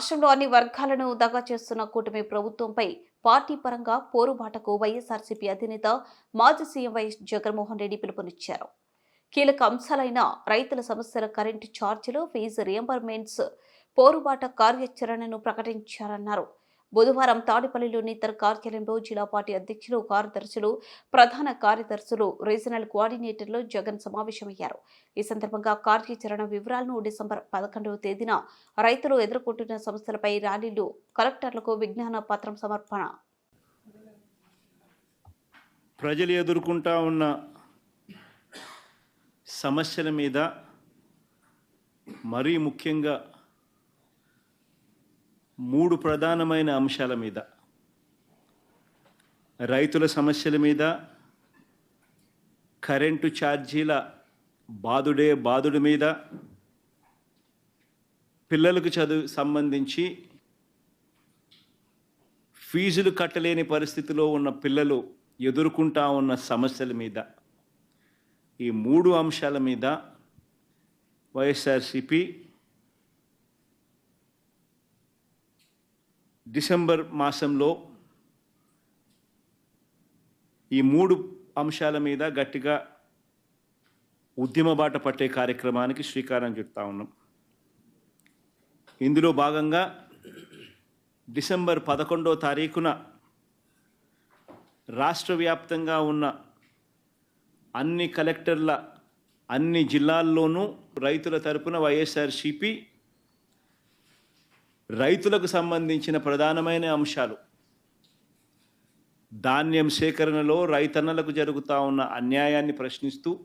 రాష్ట్రంలో అన్ని వర్గాలను దగా చేస్తున్న కూటమి ప్రభుత్వంపై పార్టీ పరంగా పోరుబాటకు వైఎస్ఆర్సీపీ అధినేత మాజీ సీఎం వైఎస్ జగన్మోహన్ రెడ్డి పిలుపునిచ్చారు. కీలక అంశాలైన రైతుల సమస్యల కరెంటు ఛార్జీలు ఫీజు రియంబర్మెంట్స్ పోరుబాట కార్యాచరణను ప్రకటించారన్నారు. బుధవారం తాడిపల్లిలోని తన కార్యాలయంలో జిల్లా పార్టీ అధ్యక్షులు కార్యదర్శులు ప్రధాన కార్యదర్శులు రీజనల్ కోఆర్డినేటర్లు జగన్ సమావేశమయ్యారు. ఈ సందర్భంగా కార్యాచరణ వివరాలను డిసెంబర్ పదకొండవ తేదీన రైతులు ఎదుర్కొంటున్న సమస్యలపై ర్యాలీలు కలెక్టర్లకు విజ్ఞాన పత్రం సమర్పణ. ప్రజలు ఎదుర్కొంటా ఉన్న సమస్యల మీద మరీ ముఖ్యంగా మూడు ప్రధానమైన అంశాల మీద. రైతుల సమస్యల మీద కరెంటు ఛార్జీల బాదుడే బాధుడి మీద పిల్లలకు చదువు సంబంధించి ఫీజులు కట్టలేని పరిస్థితిలో ఉన్న పిల్లలు ఎదుర్కొంటా ఉన్న సమస్యల మీద. ఈ మూడు అంశాల మీద వైఎస్ఆర్సిపి డిసెంబర్ మాసంలో ఈ మూడు అంశాల మీద గట్టిగా ఉద్యమ బాట పట్టే కార్యక్రమానికి శ్రీకారం చుడతా ఉన్నాం. ఇందులో భాగంగా డిసెంబర్ పదకొండో తారీఖున రాష్ట్ర వ్యాప్తంగా ఉన్న అన్ని కలెక్టర్ల అన్ని జిల్లాల్లోనూ రైతుల తరపున వైఎస్ఆర్సిపి రైతులకు సంబంధించిన ప్రధానమైన అంశాలు. ధాన్యం సేకరణలో రైతన్నలకు జరుగుతూ ఉన్న అన్యాయాన్ని ప్రశ్నిస్తూ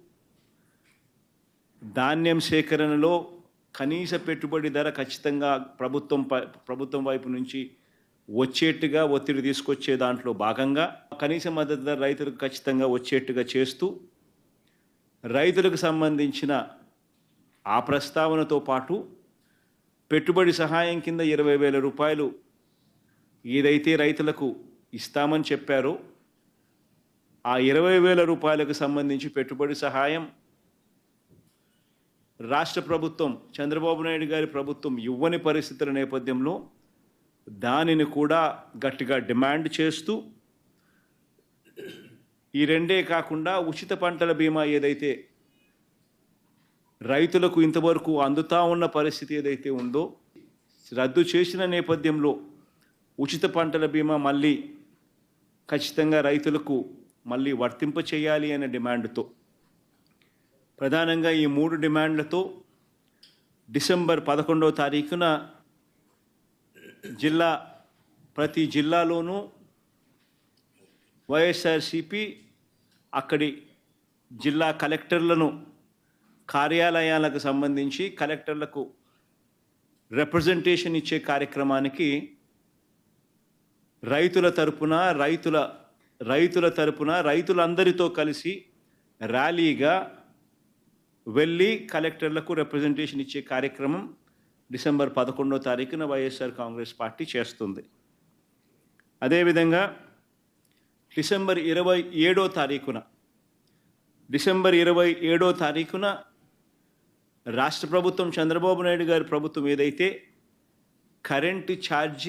ధాన్యం సేకరణలో కనీస పెట్టుబడి ధర ఖచ్చితంగా ప్రభుత్వం ప్రభుత్వం వైపు నుంచి వచ్చేట్టుగా ఒత్తిడి తీసుకొచ్చే దాంట్లో భాగంగా కనీస మద్దతు ధర రైతులకు ఖచ్చితంగా వచ్చేట్టుగా చేస్తూ రైతులకు సంబంధించిన ఆ ప్రస్తావనతో పాటు పెట్టుబడి సహాయం కింద ఇరవై వేల రూపాయలు ఏదైతే రైతులకు ఇస్తామని చెప్పారో ఆ ఇరవై వేల రూపాయలకు సంబంధించి పెట్టుబడి సహాయం రాష్ట్ర ప్రభుత్వం చంద్రబాబు నాయుడు గారి ప్రభుత్వం ఇవ్వని పరిస్థితుల నేపథ్యంలో దానిని కూడా గట్టిగా డిమాండ్ చేస్తూ ఈ రెండే కాకుండా ఉచిత పంటల బీమా ఏదైతే రైతులకు ఇంతవరకు అందుతా ఉన్న పరిస్థితి ఏదైతే ఉందో రద్దు చేసిన నేపథ్యంలో ఉచిత పంటల బీమా మళ్ళీ ఖచ్చితంగా రైతులకు మళ్ళీ వర్తింప చేయాలి అనే డిమాండ్తో ప్రధానంగా ఈ మూడు డిమాండ్లతో డిసెంబర్ పదకొండవ తారీఖున జిల్లా ప్రతి జిల్లాలోనూ వైఎస్ఆర్సిపి అక్కడి జిల్లా కలెక్టర్లను కార్యాలయాలకు సంబంధించి కలెక్టర్లకు రిప్రజెంటేషన్ ఇచ్చే కార్యక్రమానికి రైతుల తరపున రైతుల రైతుల తరపున రైతులందరితో కలిసి ర్యాలీగా వెళ్ళి కలెక్టర్లకు రిప్రజెంటేషన్ ఇచ్చే కార్యక్రమం డిసెంబర్ పదకొండో తారీఖున వైఎస్ఆర్ కాంగ్రెస్ పార్టీ చేస్తుంది. అదేవిధంగా డిసెంబర్ ఇరవై ఏడో తారీఖున డిసెంబర్ ఇరవై ఏడో తారీఖున రాష్ట్ర ప్రభుత్వం చంద్రబాబు నాయుడు గారి ప్రభుత్వం ఏదైతే కరెంటు ఛార్జీ